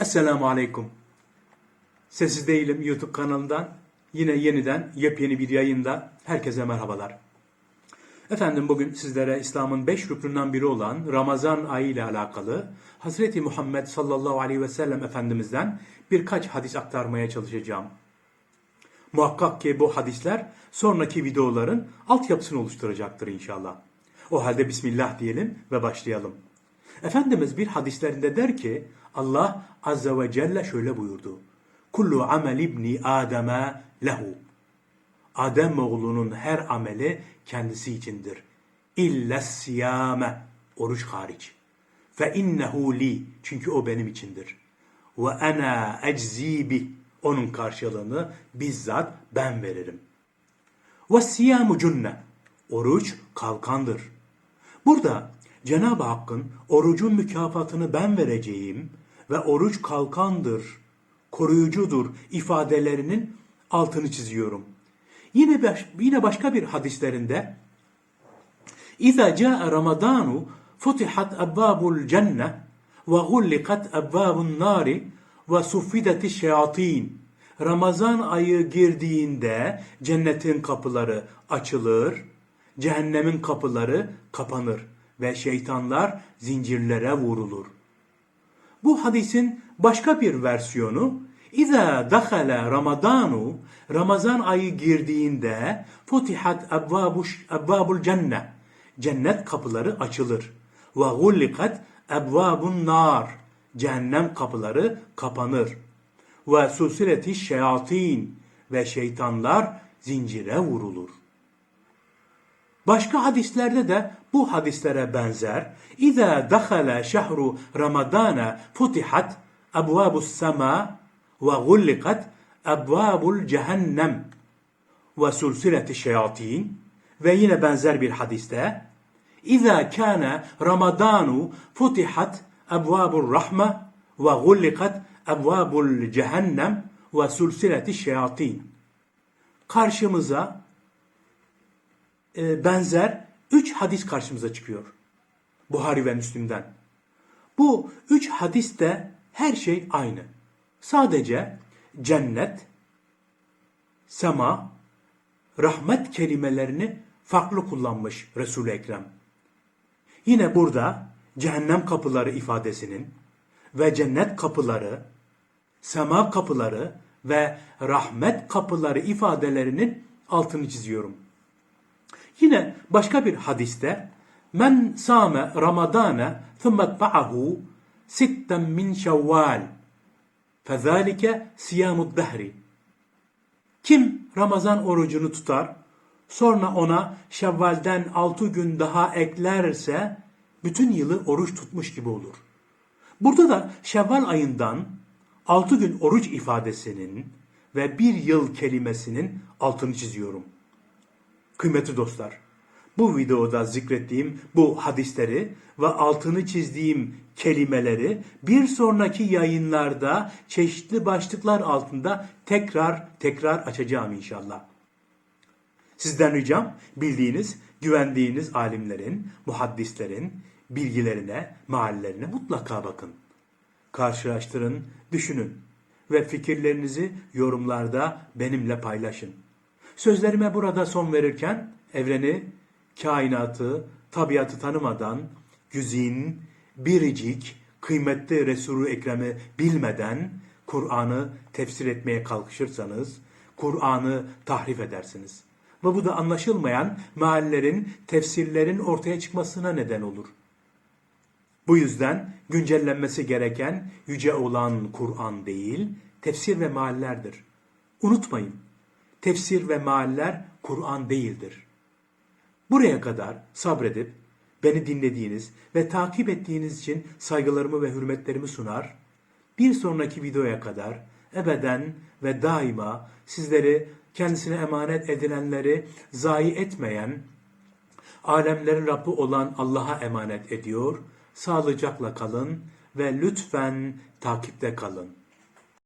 Esselamu Aleyküm. Sessiz Değilim YouTube kanalından yine yeniden yepyeni bir yayında herkese merhabalar. Efendim bugün sizlere İslam'ın beş rüknünden biri olan Ramazan ayı ile alakalı Hazreti Muhammed sallallahu aleyhi ve sellem Efendimiz'den birkaç hadis aktarmaya çalışacağım. Muhakkak ki bu hadisler sonraki videoların altyapısını oluşturacaktır inşallah. O halde Bismillah diyelim ve başlayalım. Efendimiz bir hadislerinde der ki Allah Azze ve Celle şöyle buyurdu. Kullu amel ibni Adem'e lehu. Adem oğlunun her ameli kendisi içindir. İlla siyame. Oruç hariç. Fe innehu li. Çünkü o benim içindir. Ve ana eczi bih. Onun karşılığını bizzat ben veririm. Ve siyamu cunne. Oruç kalkandır. Burada Cenab-ı Hakk'ın orucun mükafatını ben vereceğim ve oruç kalkandır, koruyucudur ifadelerinin altını çiziyorum. Yine baş, yine başka bir hadislerinde İza caa Ramadanu futihat ebbabul cenne ve gullikat ebbabun nari ve suffideti şeyatin. Ramazan ayı girdiğinde cennetin kapıları açılır, cehennemin kapıları kapanır ve şeytanlar zincirlere vurulur. Bu hadisin başka bir versiyonu İza dakhala Ramadanu Ramazan ayı girdiğinde futihat ebvabuş ebvabul cenne cennet kapıları açılır ve gullikat ebvabun nar cehennem kapıları kapanır ve susileti şeyatin ve şeytanlar zincire vurulur. Başka hadislerde de bu hadislere benzer İza dakhala şehru Ramadana futihat ebvabus sema ve gullikat ebvabul cehennem ve sulsileti şeyatin ve yine benzer bir hadiste İza kana Ramadanu futihat ebvabur rahme ve gullikat ebvabul cehennem ve sulsileti şeyatin. Karşımıza e, benzer üç hadis karşımıza çıkıyor. Buhari ve Müslim'den. Bu üç hadiste her şey aynı. Sadece cennet, sema, rahmet kelimelerini farklı kullanmış Resul-i Ekrem. Yine burada cehennem kapıları ifadesinin ve cennet kapıları, sema kapıları ve rahmet kapıları ifadelerinin altını çiziyorum. Yine başka bir hadiste men same ramadana thumma ba'ahu sitten min şevval fezalike siyamud dehri kim Ramazan orucunu tutar sonra ona Şevval'den altı gün daha eklerse bütün yılı oruç tutmuş gibi olur. Burada da Şevval ayından altı gün oruç ifadesinin ve bir yıl kelimesinin altını çiziyorum. Kıymetli dostlar, bu videoda zikrettiğim bu hadisleri ve altını çizdiğim kelimeleri bir sonraki yayınlarda çeşitli başlıklar altında tekrar tekrar açacağım inşallah. Sizden ricam bildiğiniz, güvendiğiniz alimlerin, muhaddislerin bilgilerine, mahallelerine mutlaka bakın. Karşılaştırın, düşünün ve fikirlerinizi yorumlarda benimle paylaşın. Sözlerime burada son verirken evreni, kainatı, tabiatı tanımadan, güzin, biricik, kıymetli Resulü Ekrem'i bilmeden Kur'an'ı tefsir etmeye kalkışırsanız Kur'an'ı tahrif edersiniz. Ve bu da anlaşılmayan meallerin, tefsirlerin ortaya çıkmasına neden olur. Bu yüzden güncellenmesi gereken yüce olan Kur'an değil, tefsir ve meallerdir. Unutmayın, tefsir ve mealler Kur'an değildir. Buraya kadar sabredip beni dinlediğiniz ve takip ettiğiniz için saygılarımı ve hürmetlerimi sunar. Bir sonraki videoya kadar ebeden ve daima sizleri kendisine emanet edilenleri zayi etmeyen, alemlerin Rabbi olan Allah'a emanet ediyor. Sağlıcakla kalın ve lütfen takipte kalın.